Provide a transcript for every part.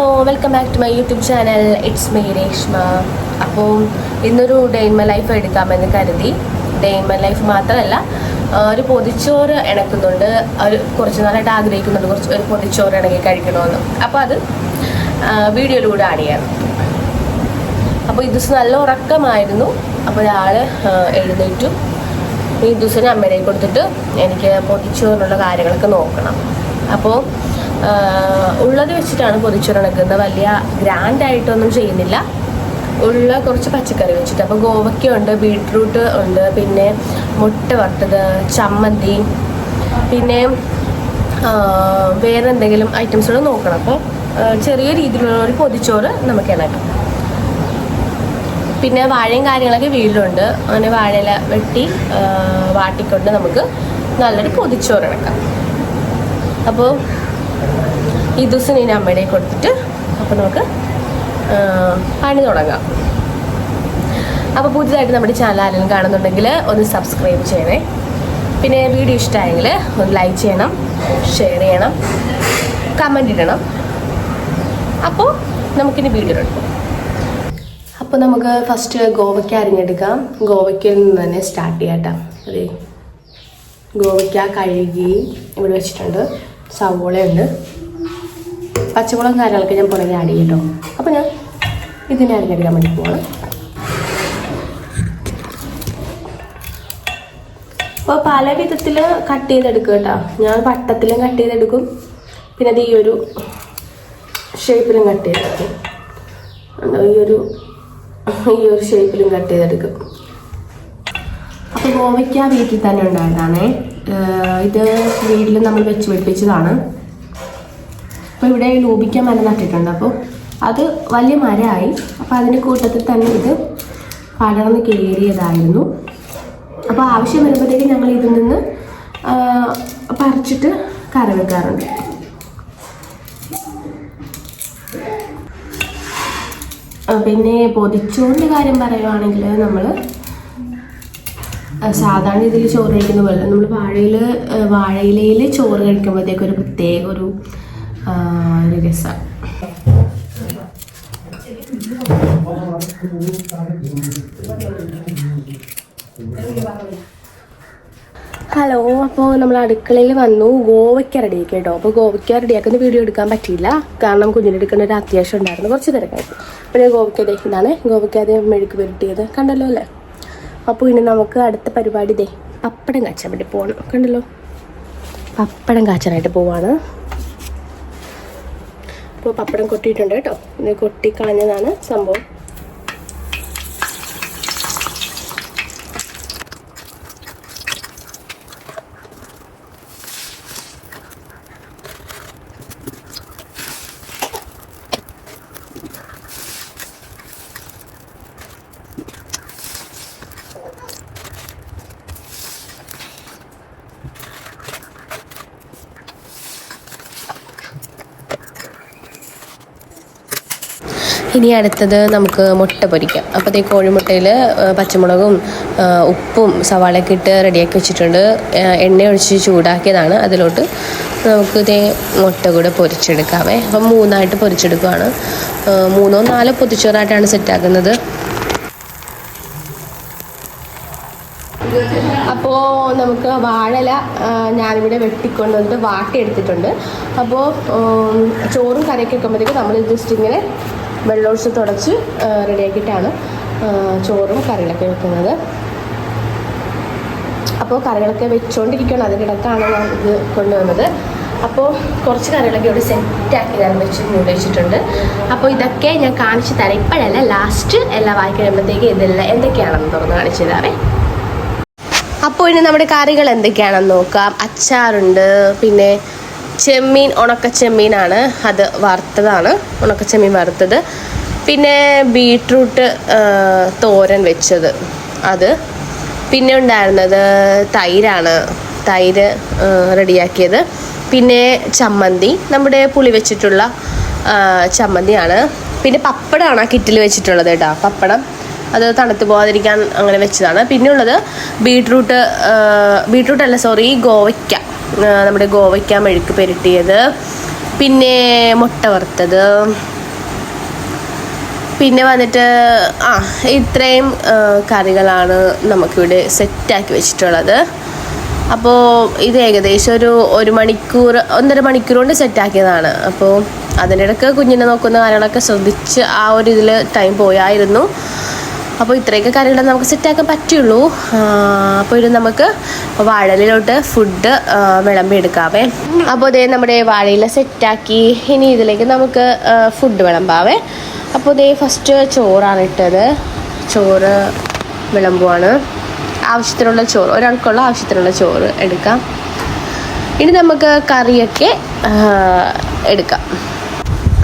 Hello welcome back to my YouTube channel it's me Reshma അപ്പോൾ ഇന്നൊരു day in my life എടുക്കാമെന്ന് കരുതി. Day in my life മാത്രമല്ല ഒരു പൊതിച്ചോറ് ഇണക്കുന്നുണ്ട്. ഒരു കുറച്ച് നാളായിട്ട് ആഗ്രഹിക്കുന്നുണ്ട് കുറച്ച് ഒരു പൊതിച്ചോറ് ഇണക്കി കഴിക്കണമെന്ന് അപ്പോൾ അത് വീഡിയോയിലൂടെ ആഡ് ചെയ്യാം. അപ്പോൾ ഈ ദിവസം നല്ല ഉറക്കമായിരുന്നു. അപ്പോൾ ഒരാൾ എഴുന്നേറ്റു. ഈ ദിവസം അമ്മയുടെ കൊടുത്തിട്ട് എനിക്ക് പൊതിച്ചോറിനുള്ള കാര്യങ്ങളൊക്കെ നോക്കണം. അപ്പോൾ ഉള്ളത് വെച്ചിട്ടാണ് പൊതിച്ചോറ് ഇണക്കുന്നത് വലിയ ഗ്രാൻഡ് ആയിട്ടൊന്നും ചെയ്യുന്നില്ല. ഉള്ള കുറച്ച് പച്ചക്കറി വെച്ചിട്ട്. അപ്പോൾ ഗോവയ്ക്ക ബീട്രൂട്ട് ഉണ്ട് പിന്നെ മുട്ട വറുത്തത് ചമ്മന്തി പിന്നെ വേറെ എന്തെങ്കിലും ഐറ്റംസ് ഐറ്റംസുകൾ നോക്കണം. അപ്പോൾ ചെറിയ രീതിയിലുള്ള ഒരു പൊതിച്ചോറ് നമുക്ക് ഇണക്കാം പിന്നെ വാഴയും കാര്യങ്ങളൊക്കെ വീട്ടിലുണ്ട്. അങ്ങനെ വാഴയില വെട്ടി വാട്ടിക്കൊണ്ട് നമുക്ക് നല്ലൊരു പൊതിച്ചോറ് ഇണക്കാം അപ്പോൾ ഈ ദിവസം ഇനി അമ്മയുടെ കൊടുത്തിട്ട് അപ്പോൾ നമുക്ക് പണി തുടങ്ങാം. അപ്പോൾ പുതിയതായിട്ട് നമ്മുടെ ചാനൽ ആരെങ്കിലും കാണുന്നുണ്ടെങ്കിൽ ഒന്ന് സബ്സ്ക്രൈബ് ചെയ്യണേ. പിന്നെ വീഡിയോ ഇഷ്ടമായെങ്കിൽ ഒന്ന് ലൈക്ക് ചെയ്യണം ഷെയർ ചെയ്യണം കമന്റ് ഇടണം. അപ്പോൾ നമുക്കിനി വീഡിയോ എടുക്കാം. അപ്പോൾ നമുക്ക് ഫസ്റ്റ് ഗോവയ്ക്ക അരിഞ്ഞെടുക്കാം. ഗോവയ്ക്കയിൽ നിന്ന് തന്നെ സ്റ്റാർട്ട് ചെയ്യാട്ടോ അതെ. ഗോവയ്ക്ക കഴുകി ഇവിടെ വെച്ചിട്ടുണ്ട്. സവോളയുണ്ട്. പച്ചമുളകും കാര്യങ്ങളൊക്കെ ഞാൻ പുറകെ ആഡ് ചെയ്യട്ടോ. അപ്പം അപ്പോൾ ഞാൻ ഇതിനെ അരിഞ്ഞെടുക്കാൻ വേണ്ടി പോവാണ്. അപ്പോൾ പല വിധത്തിൽ കട്ട് ചെയ്തെടുക്കും കേട്ടോ. ഞാൻ വട്ടത്തിലും കട്ട് ചെയ്തെടുക്കും. പിന്നെ അത് ഈ ഒരു ഷേപ്പിലും കട്ട് ചെയ്തെടുക്കും? ഈ ഒരു ഈ ഒരു ഷേപ്പിലും കട്ട് ചെയ്തെടുക്കും. അപ്പോൾ ഗോവയ്ക്ക വീട്ടിൽ തന്നെ ഉണ്ടായതാണേ. ഇത് വീട്ടിൽ നമ്മൾ വെച്ച് പിടിപ്പിച്ചതാണ്. അപ്പോൾ ഇവിടെ ലോപിക്കാൻ മരം നട്ടിട്ടുണ്ട്. അപ്പോൾ അത് വലിയ മരമായി. അപ്പോൾ അതിന്റെ കൂട്ടത്തിൽ തന്നെ ഇത് പടർന്ന് കയറിയതായിരുന്നു. അപ്പോൾ ആവശ്യം വരുമ്പോഴത്തേക്ക് ഞങ്ങൾ ഇതിൽ നിന്ന് പറിച്ചിട്ട് കറി വെക്കാറുണ്ട്. പിന്നെ പൊതിച്ചോറിന്റെ കാര്യം പറയുവാണെങ്കിൽ നമ്മൾ സാധാരണ ഇതിൽ ചോറ് കഴിക്കുന്ന പോലെ നമ്മൾ വാഴയിൽ വാഴയിലയിൽ ചോറ് കഴിക്കുമ്പോഴത്തേക്കൊരു പ്രത്യേക ഒരു ഒരു രസമാണ് ഹലോ അപ്പോൾ നമ്മൾ അടുക്കളയിൽ വന്നു. ഗോവയ്ക്ക റെഡിയാക്കി കേട്ടോ. അപ്പോൾ ഗോവയ്ക്ക റെഡിയാക്കുന്ന വീഡിയോ എടുക്കാൻ പറ്റിയില്ല. കാരണം കുഞ്ഞിനെ എടുക്കുന്ന ഒരു അത്യാവശ്യം ഉണ്ടായിരുന്നു. കുറച്ച് തിരക്കായിരുന്നു. അപ്പോൾ ഞാൻ ഗോവയ്ക്ക ഇതാണ് ഗോവയ്ക്ക അതേ മെഴുക്ക് പുരട്ടിയത്. കണ്ടല്ലോ അല്ലേ? അപ്പോൾ ഇനി നമുക്ക് അടുത്ത പരിപാടി ഇതേ പപ്പടം കാച്ചാൻ വേണ്ടി പോകണം കണ്ടല്ലോ? പപ്പടം കാച്ചാനായിട്ട് പോവാണ്. ഇപ്പോൾ പപ്പടം കൊട്ടിയിട്ടുണ്ട് കേട്ടോ. ഇത് കൊട്ടിക്കളഞ്ഞതാണ് സംഭവം. ഇനി അടുത്തത് നമുക്ക് മുട്ട പൊരിക്കാം. അപ്പോഴത്തേ കോഴിമുട്ടയിൽ പച്ചമുളകും ഉപ്പും സവാളയൊക്കെ ഇട്ട് റെഡിയാക്കി വെച്ചിട്ടുണ്ട്. എണ്ണ ഒഴിച്ച് ചൂടാക്കിയതാണ്. അതിലോട്ട് നമുക്ക് ഇതേ മുട്ട കൂടെ പൊരിച്ചെടുക്കാവേ അപ്പം മൂന്നായിട്ട് പൊരിച്ചെടുക്കുകയാണ് മൂന്നോ നാലോ പൊതിച്ചോറായിട്ടാണ് സെറ്റാക്കുന്നത്. അപ്പോൾ നമുക്ക് വാഴല ഞാനിവിടെ വെട്ടിക്കൊണ്ട് വന്നിട്ട് വാട്ടിയെടുത്തിട്ടുണ്ട് അപ്പോൾ ചോറും കറിയൊക്കെ വെക്കുമ്പോഴത്തേക്ക് നമ്മൾ ജസ്റ്റ് ഇങ്ങനെ വെള്ളമൊഴിച്ച് തുടച്ച് റെഡിയാക്കിയിട്ടാണ് ചോറും കറികളൊക്കെ വെക്കുന്നത്. അപ്പോൾ കറികളൊക്കെ വെച്ചുകൊണ്ടിരിക്കുകയാണ് ഇടക്കാണ് ഞാൻ ഇത് കൊണ്ടുവന്നത്. അപ്പോൾ കുറച്ച് കറികളൊക്കെ ഇവിടെ സെറ്റാക്കി ഞാൻ വെച്ച് മൂടി വെച്ചിട്ടുണ്ട്. അപ്പോൾ ഇതൊക്കെ ഞാൻ കാണിച്ചു തരാം. ഇപ്പോഴല്ല ലാസ്റ്റ് എല്ലാം വായി കഴിയുമ്പോഴത്തേക്ക് ഇതെല്ലാം എന്തൊക്കെയാണെന്ന് തുറന്ന് കാണിച്ചു തരാവേ. അപ്പോൾ ഇനി നമ്മുടെ കറികൾ എന്തൊക്കെയാണെന്ന് നോക്കാം. അച്ചാറുണ്ട് പിന്നെ ചെമ്മീൻ ഉണക്ക ചെമ്മീനാണ് അത് വറുത്തതാണ്. ഉണക്ക ചെമ്മീൻ വറുത്തത്. പിന്നെ ബീട്രൂട്ട് തോരൻ വെച്ചത് അത്. പിന്നെ ഉണ്ടായിരുന്നത് തൈരാണ്. തൈര് റെഡിയാക്കിയത്. പിന്നെ ചമ്മന്തി. നമ്മുടെ പുളി വെച്ചിട്ടുള്ള ചമ്മന്തിയാണ്. പിന്നെ പപ്പടമാണ് കിറ്റിൽ വെച്ചിട്ടുള്ളത് കേട്ടോ പപ്പടം. അത് തണുത്ത് പോകാതിരിക്കാൻ അങ്ങനെ വെച്ചതാണ്. പിന്നെ ഉള്ളത് ബീട്രൂട്ട് ബീട്രൂട്ട് അല്ല സോറി ഗോവയ്ക്ക. നമ്മുടെ ഗോവയ്ക്ക മെഴുക്ക് പെരട്ടിയത്. പിന്നെ മുട്ട വറുത്തത്. പിന്നെ വന്നിട്ട് ആ ഇത്രയും കറികളാണ് നമുക്കിവിടെ സെറ്റാക്കി വെച്ചിട്ടുള്ളത്. അപ്പോൾ ഇത് ഏകദേശം ഒരു ഒരു മണിക്കൂർ ഒന്നര മണിക്കൂർ കൊണ്ട് സെറ്റാക്കിയതാണ്. അപ്പോൾ അതിനിടയ്ക്ക് കുഞ്ഞിനെ നോക്കുന്ന കാര്യങ്ങളൊക്കെ ശ്രദ്ധിച്ച് ആ ഒരു ഇതിൽ ടൈം പോയായിരുന്നു. അപ്പോൾ ഇത്രയൊക്കെ കാര്യങ്ങൾ നമുക്ക് സെറ്റാക്കാൻ പറ്റുള്ളൂ. അപ്പോൾ ഇത് നമുക്ക് വാഴലിലോട്ട് ഫുഡ് വിളമ്പി എടുക്കാവേ. അപ്പോൾ ഇതേ നമ്മുടെ വാഴയില സെറ്റാക്കി ഇനി ഇതിലേക്ക് നമുക്ക് ഫുഡ് വിളമ്പാവേ. അപ്പോൾ ഇതേ ഫസ്റ്റ് ചോറാണ് ഇട്ടത്. ചോറ് വിളമ്പുവാണ്. ആവശ്യത്തിനുള്ള ചോറ് ഒരാൾക്കുള്ള ആവശ്യത്തിനുള്ള ചോറ് എടുക്കാം. ഇനി നമുക്ക് കറിയൊക്കെ എടുക്കാം.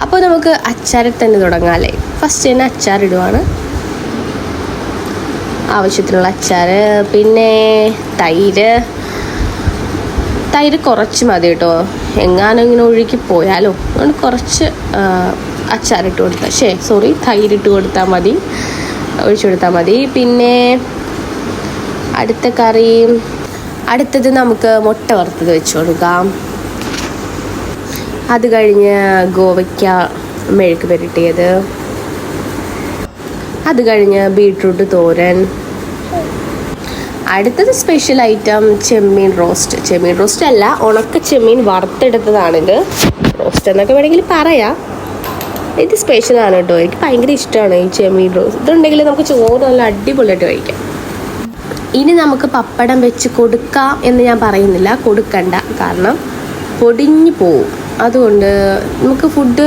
അപ്പോൾ നമുക്ക് അച്ചാറിൽ തന്നെ തുടങ്ങാം അല്ലേ? ഫസ്റ്റ് തന്നെ അച്ചാറിടുവാണ് ആവശ്യത്തിനുള്ള അച്ചാർ പിന്നെ തൈര്. തൈര് കുറച്ച് മതി കേട്ടോ. എങ്ങാനും ഇങ്ങനെ ഒഴുകി പോയാലോ. അതുകൊണ്ട് കുറച്ച് അച്ചാറിട്ട് കൊടുത്താൽ ശേ സോറി തൈരിട്ട് കൊടുത്താൽ മതി. ഒഴിച്ചു കൊടുത്താൽ മതി. പിന്നെ അടുത്ത കറി അടുത്തത് നമുക്ക് മുട്ട വറുത്തത് വെച്ച് കൊടുക്കാം. അത് കഴിഞ്ഞ് ഗോവയ്ക്ക മെഴുക്ക് പുരട്ടിയത്. അത് കഴിഞ്ഞ് ബീട്രൂട്ട് തോരൻ. അടുത്തത് സ്പെഷ്യൽ ഐറ്റം ചെമ്മീൻ റോസ്റ്റ് ചെമ്മീൻ റോസ്റ്റ് അല്ല ഉണക്ക ചെമ്മീൻ വറുത്തെടുത്തതാണിത് റോസ്റ്റ് എന്നൊക്കെ വേണമെങ്കിൽ പറയാം. ഇത് സ്പെഷ്യലാണ് കേട്ടോ. എനിക്ക് ഭയങ്കര ഇഷ്ടമാണ് ഈ ചെമ്മീൻ റോസ്റ്റ് ഇതുണ്ടെങ്കിൽ നമുക്ക് ചോറ് നല്ല അടിപൊളിയായിട്ട് കഴിക്കാം. ഇനി നമുക്ക് പപ്പടം വെച്ച് കൊടുക്കാം എന്ന് ഞാൻ പറയുന്നില്ല. കൊടുക്കണ്ട. കാരണം പൊടിഞ്ഞു പോവും. അതുകൊണ്ട് നമുക്ക് ഫുഡ്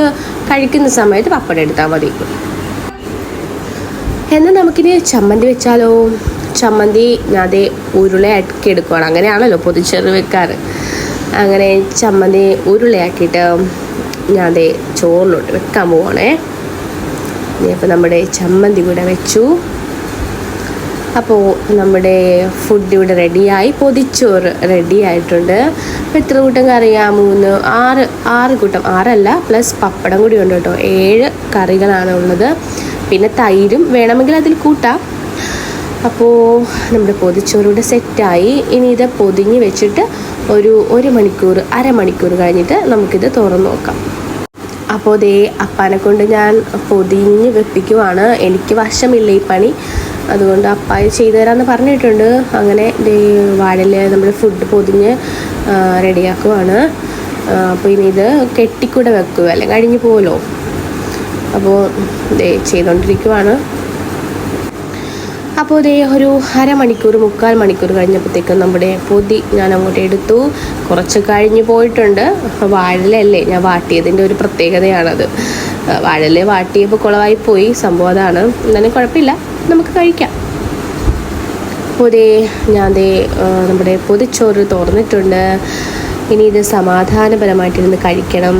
കഴിക്കുന്ന സമയത്ത് പപ്പടം എടുത്താൽ മതി. എന്നാൽ നമുക്കിനി ചമ്മന്തി വെച്ചാലോ? ചമ്മന്തി ഞാൻ അതേ ഉരുളയാക്കി എടുക്കുവാണ്. അങ്ങനെയാണല്ലോ പൊതിച്ചെറി വെക്കാറ്. അങ്ങനെ ചമ്മന്തി ഉരുളയാക്കിയിട്ട് ഞാൻ അതേ ചോറിലോട്ട് വെക്കാൻ പോവാണേ. ഇനിയിപ്പോൾ നമ്മുടെ ചമ്മന്തി കൂടെ വെച്ചു. അപ്പോൾ നമ്മുടെ ഫുഡ് ഇവിടെ റെഡിയായി പൊതിച്ചോറ് റെഡി ആയിട്ടുണ്ട്. അപ്പോൾ എത്ര കൂട്ടം കറിയാ മൂന്ന് ആറ് ആറ് കൂട്ടം ആറല്ല പ്ലസ് പപ്പടം കൂടി ഉണ്ട് കേട്ടോ. ഏഴ് കറികളാണ് ഉള്ളത്. പിന്നെ തൈരും വേണമെങ്കിൽ അതിൽ കൂട്ടാം. അപ്പോൾ നമ്മുടെ പൊതിച്ചോറൂടെ സെറ്റായി. ഇനി ഇത് പൊതിഞ്ഞ് വെച്ചിട്ട് ഒരു ഒരു മണിക്കൂർ അരമണിക്കൂർ കഴിഞ്ഞിട്ട് നമുക്കിത് തുറന്ന് നോക്കാം. അപ്പോൾ ദേ അപ്പാനെ കൊണ്ട് ഞാൻ പൊതിഞ്ഞ് വെപ്പിക്കുവാണ്. എനിക്ക് വശമില്ല ഈ പണി. അതുകൊണ്ട് അപ്പായ ചെയ്തു തരാമെന്ന് പറഞ്ഞിട്ടുണ്ട്. അങ്ങനെ വാഴയിൽ നമ്മൾ ഫുഡ് പൊതിഞ്ഞ് റെഡിയാക്കുവാണ്. അപ്പോൾ ഇനി ഇത് കെട്ടിക്കൂടെ വെക്കുക അല്ലെങ്കിൽ കഴിഞ്ഞു പോകുമല്ലോ അപ്പോൾ ദേ ചെയ്തുകൊണ്ടിരിക്കുവാണ് അപ്പോൾ ഇതേ ഒരു അരമണിക്കൂർ മുക്കാൽ മണിക്കൂർ കഴിഞ്ഞപ്പോഴത്തേക്കും നമ്മുടെ പൊതി ഞാൻ അങ്ങോട്ട് എടുത്തു. കുറച്ച് കഴിഞ്ഞ് പോയിട്ടുണ്ട്. വാഴലല്ലേ ഞാൻ വാട്ടിയതിന്റെ ഒരു പ്രത്യേകതയാണത്. വാഴല വാട്ടിയപ്പോൾ കുളമായി പോയി. സംഭവം അതാണ്. എന്നാലും കുഴപ്പമില്ല. നമുക്ക് കഴിക്കാം. അപ്പോൾ ഇതേ ഞാൻ ദേ നമ്മുടെ പൊതിച്ചോറ് തുറന്നിട്ടുണ്ട് ഇനി ഇത് സമാധാനപരമായിട്ടിരുന്ന് കഴിക്കണം.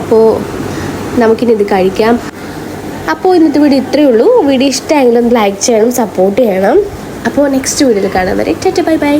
അപ്പോൾ നമുക്കിനി ഇത് കഴിക്കാം. അപ്പോൾ ഇന്നത്തെ വീഡിയോ ഇത്രയേ ഉള്ളൂ. വീഡിയോ ഇഷ്ടമായെങ്കിലും ഒന്ന് ലൈക്ക് ചെയ്യണം സപ്പോർട്ട് ചെയ്യണം. അപ്പോൾ നെക്സ്റ്റ് വീഡിയോയിൽ കാണാൻ വരെ. Tata bye bye